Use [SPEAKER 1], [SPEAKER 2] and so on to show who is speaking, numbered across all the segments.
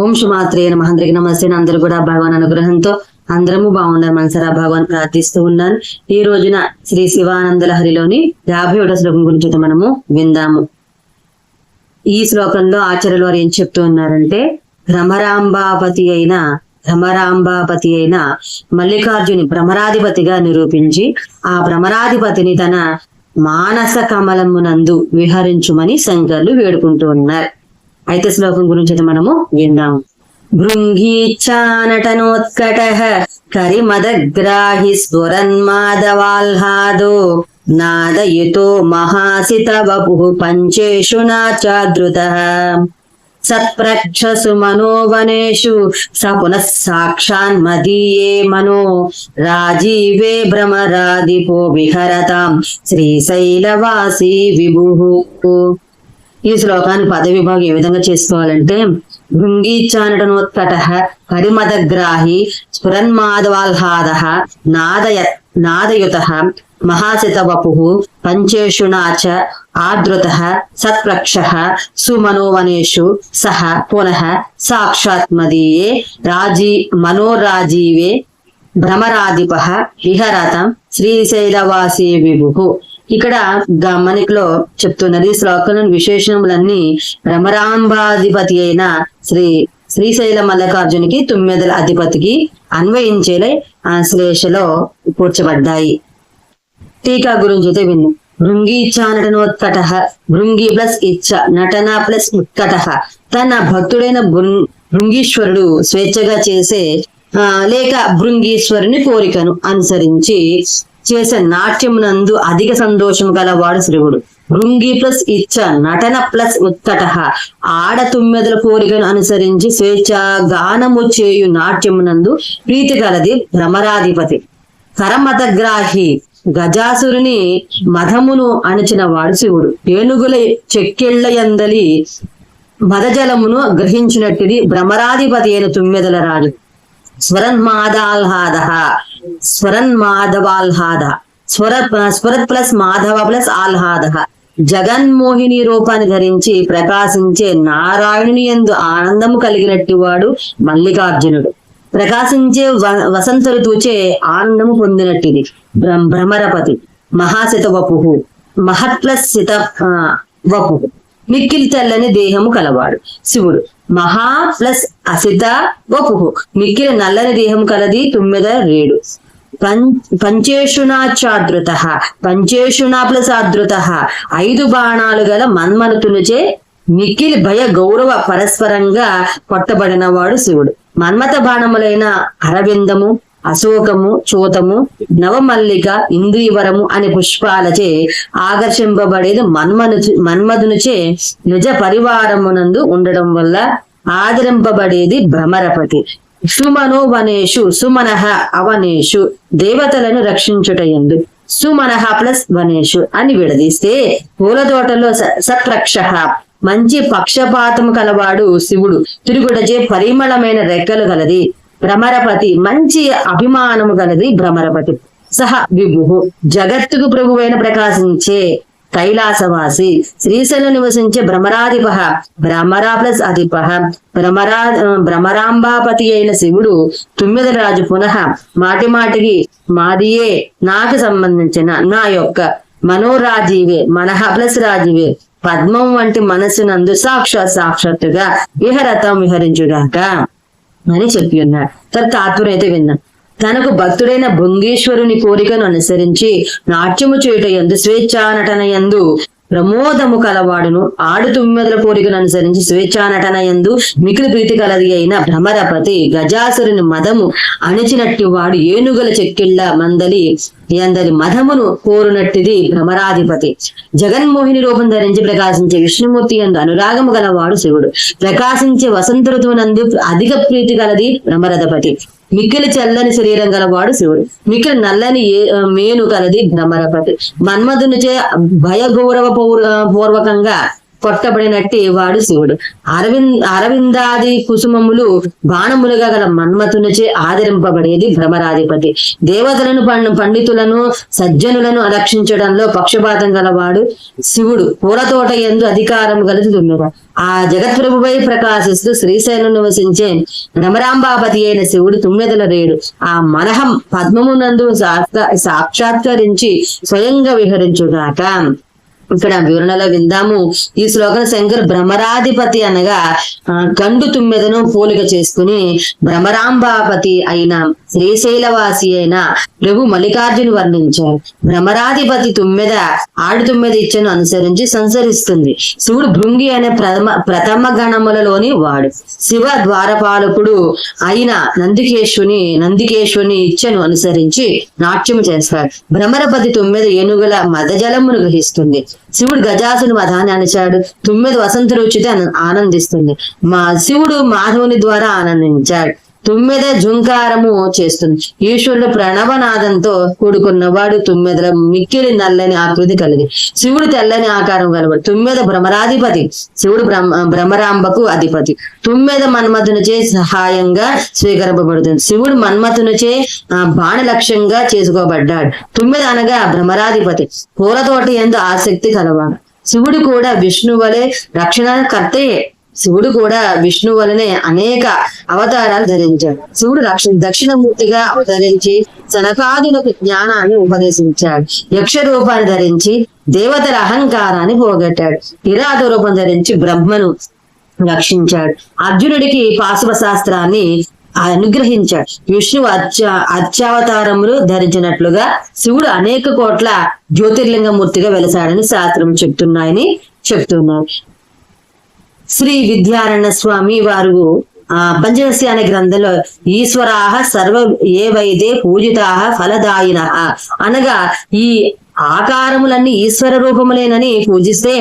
[SPEAKER 1] ఓం శుమాత్రే నమ. అందరికి నమస్తే. అందరూ కూడా భగవాన్ అనుగ్రహంతో అందరము బాగున్నారు మనసరా భగవాన్ ప్రార్థిస్తూ ఉన్నాను. ఈ రోజున శ్రీ శివానంద లహరిలోని యాభై ఒకటో శ్లోకం గురించి మనము విందాము. ఈ శ్లోకంలో ఆచార్యులు వారు ఏం చెప్తూ ఉన్నారంటే భ్రమరాంబాపతి అయిన భ్రమరాంబాపతి అయిన మల్లికార్జుని భ్రమరాధిపతిగా నిరూపించి ఆ భ్రమరాధిపతిని తన మానస కమలమునందు విహరించుమని శంకర్లు వేడుకుంటూ ఉన్నారు. అయితే శ్లోకం గురించి అయితే మనము విందాం. భృంగీచ్చానటనోత్కట కరిమదగ్రాహి స్ఫురన్మాదవాల్హాదో నాదయుతో మహాసిత వపు పంచేషు నాచాదృత సత్ప్రక్షసు మనోవనేషు స పునః సాక్షాన్మదీయే మనో రాజీవే భ్రమరాదిపో విహరతాం శ్రీశైలవాసి విభు. ఈ శ్లోకాన్ని పదవిభాగం ఏ విధంగా చేసుకోవాలంటే భృంగీచానటనోత్కట పరిమదగ్రాహి స్ఫురన్మాదవాల్హాద నాదయ నాదయుత మహాసిత వపు పంచేషుణాచ ఆదృత సత్ప్రక్ష సుమనోవనేషు సహ పునః సాక్షాత్మదీయే రాజీ మనోరాజీవే భ్రమరాధిప విహరతం శ్రీశైలవాసీ విభు ఇక్కడ గమనికలో చెప్తున్నది శ్లోకం విశేషములన్నీ రమరాంబాధిపతి అయిన శ్రీ శ్రీశైల మల్లకార్జునికి తుమ్మెదల అధిపతికి అన్వయించేలే ఆ శ్లేషలో కూర్చబడ్డాయి. టీకా గురించి అయితే విన్ను. భృంగి ఇచ్చా నటనోత్కట భృంగి ప్లస్ ఇచ్చ నటన ప్లస్ ఉత్కట. తన భక్తుడైన భృంగీశ్వరుడు స్వేచ్ఛగా చేసే ఆ, లేక భృంగీశ్వరుని కోరికను అనుసరించి చేసే నాట్యమునందు అధిక సంతోషం గలవాడు శివుడు భృంగి ప్లస్ ఇచ్చ నటన ప్లస్ ఉత్తట ఆడ తుమ్మెదల కోరికను అనుసరించి స్వేచ్ఛ గానము చేయు నాట్యమునందు ప్రీతి గలది భ్రమరాధిపతి. కరమతగ్రాహి గజాసురుని మధమును అణచిన వాడు శివుడు ఏనుగుల చెక్కిళ్ళ యందలి మదజలమును గ్రహించినట్టుది భ్రమరాధిపతి అయిన తుమ్మెదల రాజు స్వరన్మాదాల్హాద స్వరన్మాధవాల్హాద స్వర స్వరత్ ప్లస్ మాధవ ప్లస్ ఆహ్లాద. జగన్మోహిని రూపాన్ని ధరించి ప్రకాశించే నారాయణుని ఎందు ఆనందము కలిగినట్టు వాడు మల్లికార్జునుడు. ప్రకాశించే వ- వసంత ఋతువుచే ఆనందము పొందినట్టిది భ్రమరపతి. మహాశిత వపు మహత్ ప్లస్ శిత వపు మిక్కిలి తెల్లని దేహము కలవాడు. శివుడు మహా ప్లస్ అసిత వపు మిక్కిలి నల్లని దేహం కలది తుమ్మెద రేడు. పం పంచేషుణాచాదృత పంచేషుణా ప్లస్ ఆదృత ఐదు బాణాలు గల మన్మనుతునిచే మిక్కిలి భయ గౌరవ పరస్పరంగా కొట్టబడిన వాడు శివుడు. మన్మత బాణములైన అరవిందము అశోకము చూతము నవమల్లిక ఇంద్రియవరము అనే పుష్పాలచే ఆకర్షింపబడేది మన్మను మన్మధునిచే నిజ పరివారమునందు ఉండడం వల్ల ఆదరింపబడేది భ్రమరపతి. సుమనోవనేషు సుమనహ సుమనః అవనేషు దేవతలను రక్షించుటయందు సుమనః ప్లస్ వనేషు అని విడదీస్తే పూల తోటలో సత్రక్ష మంచి పక్షపాతము కలవాడు శివుడు. తిరుగుడచే పరిమళమైన రెక్కలు కలది భ్రమరపతి మంచి అభిమానము గలది భ్రమరపతి. సహ విభు జగత్తుకు ప్రభువైన ప్రకాశించే కైలాసవాసి శ్రీశైలం నివసించే భ్రమరాధిప భ్రమరా ప్లస్ అధిప భ్రమరా భ్రమరాంబాపతి అయిన శివుడు తుమ్మిద రాజు పునః మాటి మాటికి మాదియే నాకు సంబంధించిన నా యొక్క మనోరాజీవే మనహ ప్లస్ రాజీవే పద్మం వంటి మనసునందు సాక్షాత్ సాక్షాత్తుగా విహరతం విహరించుగాక. అని చెప్పి ఉన్నాడు తన అయితే విన్నాం. తనకు భక్తుడైన భృంగేశ్వరుని కోరికను అనుసరించి నాట్యము చేయుట ఎందు స్వేచ్ఛా నటన యందు ప్రమోదము కలవాడును. ఆడు తుమ్మెదల కోరికను అనుసరించి స్వేచ్ఛా నటన యందు మికిలి ప్రీతి కలది అయిన భ్రమరపతి గజాసురుని మదము అణిచినట్టు వాడు ఏనుగల చెక్కిళ్ళ మందలి ఎందరి మధమును కోరునట్టిది భ్రమరాధిపతి. జగన్మోహిని రూపం ధరించి ప్రకాశించే విష్ణుమూర్తి ఎందు అనురాగము గలవాడు శివుడు. ప్రకాశించే వసంత ఋతువునందు అధిక ప్రీతి గలది భ్రమరథపతి మిక్కిలి చల్లని శరీరం గలవాడు శివుడు. మిక్కిలి నల్లని ఏ- మేను కలది భ్రమరపతి మన్మధునిచే భయ గౌరవ పూర్వకంగా కొట్టబడినట్టి వాడు శివుడు. అరవింద్ అరవిందాది కుసుమములు బాణములుగా గల మన్మతునిచే ఆదరింపబడేది భ్రమరాధిపతి. దేవతలను పండు పండితులను సజ్జనులను రక్షించడంలో పక్షపాతం గలవాడు శివుడు. పూలతోట ఎందు అధికారం గలది ఆ జగత్ప్రభువై ప్రకాశిస్తూ శ్రీశైలం నివసించే భ్రమరాంబాపతి అయిన శివుడు తుమ్మెదల రేడు. ఆ మనహం పద్మమునందు సాక్షాత్కరించి స్వయంగా విహరించుగాక. ఇక్కడ వివరణలో విందాము. ఈ శ్లోకం శంకర్ భ్రమరాధిపతి అనగా కండు గండు తుమ్మెదను పోలిక చేసుకుని భ్రమరాంబాపతి అయిన శ్రీశైలవాసి అయిన ప్రభు మల్లికార్జును వర్ణించారు. భ్రమరాధిపతి తుమ్మెద ఆడు తుమ్మెద ఇచ్చను అనుసరించి సంచరిస్తుంది శివుడు భృంగి అనే ప్రథమ ప్రథమ గణములలోని వాడు. శివ ద్వారపాలకుడు అయిన నందికేశ్వని నందికేశుని ఇచ్చను అనుసరించి నాట్యం చేస్తాడు. భ్రమరపతి తుమ్మెద ఏనుగుల మదజలమును గ్రహిస్తుంది. శివుడు గజాసుని మధాన్ని అనిచాడు తుమ్మెద వసంత రుచితే ఆనందిస్తుంది. మా శివుడు మాధవుని ద్వారా ఆనందించాడు. తుమ్మెద జుంకారము చేస్తుంది. ఈశ్వరుడు ప్రణవనాదంతో కూడుకున్నవాడు తుమ్మెదల మిక్కిలి నల్లని ఆకృతి కలిగి. శివుడు తెల్లని ఆకారం కలవాడు తుమ్మెద భ్రమరాధిపతి. శివుడు భ్రమరాంబకు అధిపతి. తుమ్మెద మన్మథునిచే సహాయంగా స్వీకరింపబడుతుంది. శివుడు మన్మథునిచే ఆ, బాణ లక్ష్యంగా చేసుకోబడ్డాడు. తుమ్మెద అనగా భ్రమరాధిపతి. పూలతోట ఎందు ఆసక్తి కలవాడు. శివుడు కూడా విష్ణువలే రక్షణ కర్తయే శివుడు కూడా విష్ణు వలనే అనేక అవతారాలు ధరించాడు. శివుడు రక్ష దక్షిణమూర్తిగా అవతరించి సనకాదులకు జ్ఞానాన్ని ఉపదేశించాడు. యక్ష రూపాన్ని ధరించి దేవతల అహంకారాన్ని పోగొట్టాడు. కిరాత రూపం ధరించి బ్రహ్మను రక్షించాడు. అర్జునుడికి పాశవ శాస్త్రాన్ని అనుగ్రహించాడు. విష్ణువు అత్య అత్యవతారములు ధరించినట్లుగా శివుడు అనేక కోట్ల జ్యోతిర్లింగమూర్తిగా వెలసాడని శాస్త్రం చెప్తున్నాయని చెప్తున్నారు శ్రీ విద్యారణ్య స్వామి వారు ఆ పంచదశి అనే గ్రంథంలో ఈశ్వరాహ సర్వ ఏవైతే పూజితాహ ఫలదాయిన అనగా ఈ ఆకారములన్నీ ఈశ్వర రూపములేనని పూజిస్తే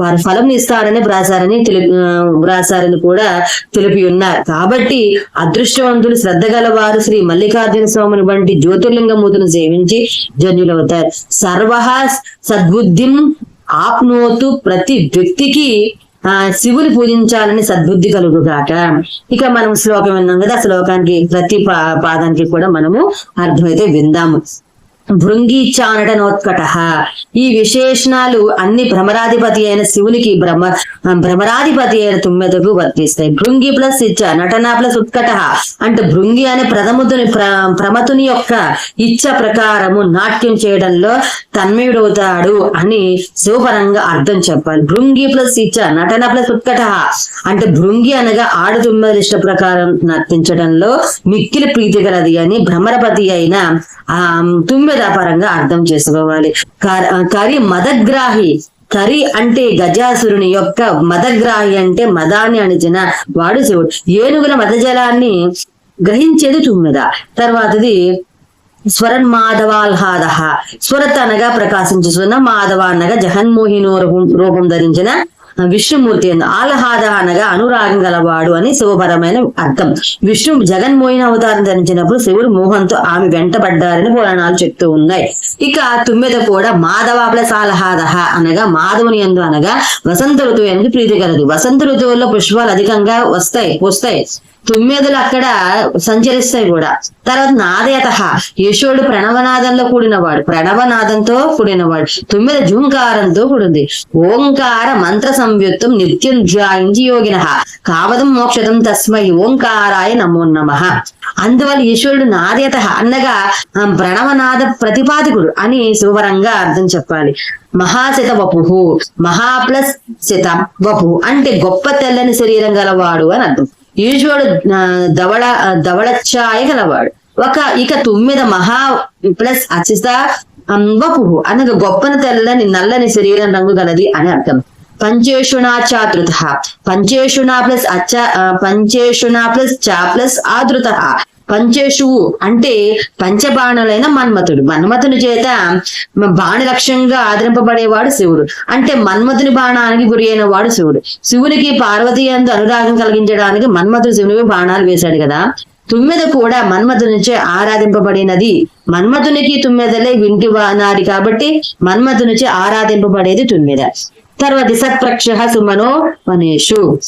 [SPEAKER 1] వారు ఫలం ఇస్తారని వ్రాసారని తెలిపి వ్రాసారని కూడా తెలిపి ఉన్నారు. కాబట్టి అదృష్టవంతులు శ్రద్ధ గలవారు శ్రీ మల్లికార్జున స్వామిని వంటి జ్యోతిర్లింగమూతును సేవించి జన్యులవుతారు. సర్వ సద్బుద్ధిం ఆప్నోతు ప్రతి వ్యక్తికి ఆ శివుని పూజించాలని సద్బుద్ధి కలుగుగాక. ఇక మనం శ్లోకం విన్నాం కదా ఆ శ్లోకానికి ప్రతి పా- పాదానికి కూడా మనము అర్థమైతే విందాము. భృంగీచానటనోత్కట ఈ విశేషణాలు అన్ని భ్రమరాధిపతి అయిన శివునికి భ్రమ భ్రమరాధిపతి అయిన తుమ్మెదకు వర్తిస్తాయి. భృంగి ప్లస్ ఇచ్చ నటన ప్లస్ ఉత్కట అంటే భృంగి అనే ప్రథముతుని ప్ర ప్రమతుని యొక్క ఇచ్చ ప్రకారము నాట్యం చేయడంలో తన్మయుడవుతాడు అని శివపరంగా అర్థం చెప్పాలి. భృంగి ప్లస్ ఇచ్చ నటన ప్లస్ ఉత్కట అంటే భృంగి అనగా ఆడు తుమ్మెదల ఇష్ట ప్రకారం నర్తించడంలో మిక్కిలి ప్రీతి గలది అని భ్రమరపతి అయిన ఆ తుమ్మెద భాషాపరంగా అర్థం చేసుకోవాలి. కరి మదగ్రాహి. కరి అంటే గజాసురుని యొక్క మదగ్రాహి అంటే మదాన్ని అణిచిన వాడు శివుడు. ఏనుగుల మదజలాన్ని గ్రహించేది తుమ్మిద తర్వాతది స్వరన్ మాధవాల్హాద స్వరత్ అనగా ప్రకాశించుతున్న మాధవ అనగా జగన్మోహినో రూపం ధరించిన విష్ణుమూర్తి అని ఆలహాద అనగా అనురాగం గలవాడు అని శివపరమైన అర్థం. విష్ణు జగన్మోహిన అవతారం ధరించినప్పుడు శివుడు మోహంతో ఆమె వెంటబడ్డారని పురాణాలు చెప్తూ ఉన్నాయి. ఇక తుమ్మెద కూడా మాధవ ప్లస్ ఆల్హాద అనగా మాధవుని ఎందు అనగా వసంత ఋతువు అనేది ప్రీతి కలదు. వసంత ఋతువుల్లో పుష్పాలు అధికంగా వస్తాయి వస్తాయి. తుమ్మెదలు అక్కడ సంచరిస్తాయి కూడా. తర్వాత నాదేత యశోడు ప్రణవనాదంలో కూడినవాడు. ప్రణవనాదంతో కూడినవాడు. తుమ్మెద జూంకారంతో కూడింది. ఓంకార మంత్ర సంయుక్తం నిత్యం ధ్యాయించి యోగిన. కావదం మోక్షదం తస్మై ఓంకారాయ నమో నమ. అందువల్ల యశోడు నాదేత అన్నగా ప్రణవనాద ప్రతిపాదకుడు అని శుభరంగా అర్థం చెప్పాలి. మహాశత వపుహు మహా ప్లస్ శత వపు అంటే గొప్ప తెల్లని శరీరం గలవాడు అని అర్థం. ఈశ్వరుడు ఆ, ధవళ ఆ, ధవళఛాయ గలవాడు. ఒక ఇక తుమ్మిద మహా ప్లస్ అచిత వపుహు అనగా గొప్పన తెల్లని నల్లని శరీరం రంగు గలది అని అర్థం. పంచేషుణా చాతృత పంచేషుణా ప్లస్ అచ్చ ఆ, పంచేషుణా ప్లస్ చా ప్లస్ ఆదృత. పంచేషువు అంటే పంచబాణులైన మన్మథుడు. మన్మథుని చేత బాణ లక్ష్యంగా ఆదరింపబడేవాడు శివుడు. అంటే మన్మథుని బాణానికి గురి అయిన వాడు శివుడు. శివునికి పార్వతి అందు అనురాగం కలిగించడానికి మన్మథుడు శివునికి బాణాలు వేశాడు కదా. తుమ్మెద కూడా మన్మథునిచే ఆరాధింపబడినది. మన్మథునికి తుమ్మెదలే వింటి నారి కాబట్టి మన్మథునిచే ఆరాధింపబడేది తుమ్మెద. తర్వాత సత్ప్రక్ష సుమనో మనేషు.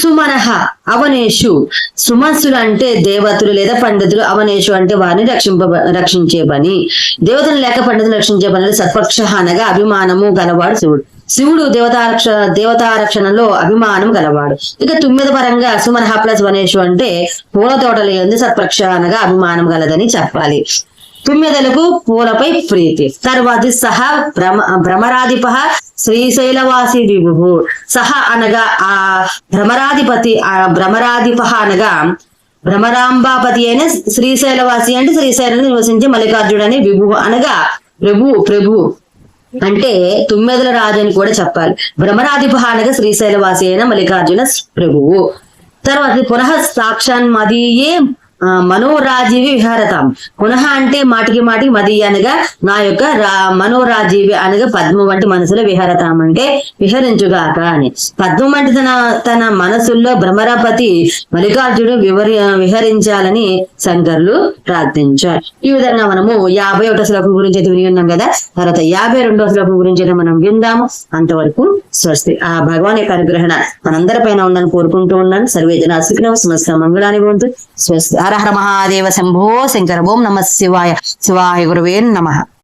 [SPEAKER 1] సుమనహ అవనేషు. సుమన్సులు అంటే దేవతలు లేదా పండితులు అవనేషు అంటే వారిని రక్షింప రక్షించే పని. దేవతలు లేక పండితులు రక్షించే పని సత్పక్ష అనగా అభిమానము గలవాడు శివుడు. శివుడు దేవతారక్ష దేవతారక్షణలో అభిమానం గలవాడు. ఇక తొమ్మిది పరంగా సుమనహ ప్లస్ వనేషు అంటే పూల తోటలు ఎందు సత్పక్ష అనగా అభిమానం గలదని చెప్పాలి. తుమ్మెదలకు పూలపై ప్రీతి. తర్వాత సహ భ్రమ భ్రమరాధిప శ్రీశైలవాసి విభు సహ అనగా ఆ భ్రమరాధిపతి ఆ భ్రమరాధిప అనగా భ్రమరాంబాపతి అయిన శ్రీశైలవాసి అంటే శ్రీశైలం నివసించే మల్లికార్జుడు అనే విభు అనగా ప్రభు ప్రభు అంటే తుమ్మెదల రాజు అని కూడా చెప్పాలి. భ్రమరాధిప అనగా శ్రీశైలవాసి అయిన మల్లికార్జున ప్రభువు. తర్వాత పునః సాక్షాన్ మదీయే మనోరాజీవి విహారతాం. పునః అంటే మాటికి మాటికి మది అనగా నా యొక్క మనోరాజీవి అనగా పద్మం వంటి మనసులో విహారతాం అంటే విహరించుగాక అని. పద్మం అంటే తన తన మనసుల్లో భ్రమరాపతి మల్లికార్జునుడు వివరి విహరించాలని శంకర్లు ప్రార్థించారు. ఈ విధంగా మనము యాభై ఒకటో శ్లోకం గురించి అయితే విని ఉన్నాం కదా? తర్వాత యాభై రెండో శ్లోకం గురించి అయితే మనం విందాము. అంతవరకు స్వస్తి. ఆ భగవాన్ యొక్క అనుగ్రహణ మనందరి పైన ఉందని కోరుకుంటూ ఉన్నాను. సర్వేజన సుఖినవ సమస్త స్వస్తి. హర హర మహాదేవ శంభో శంకర ఓం నమ శివాయ శివాయ గురువే నమ.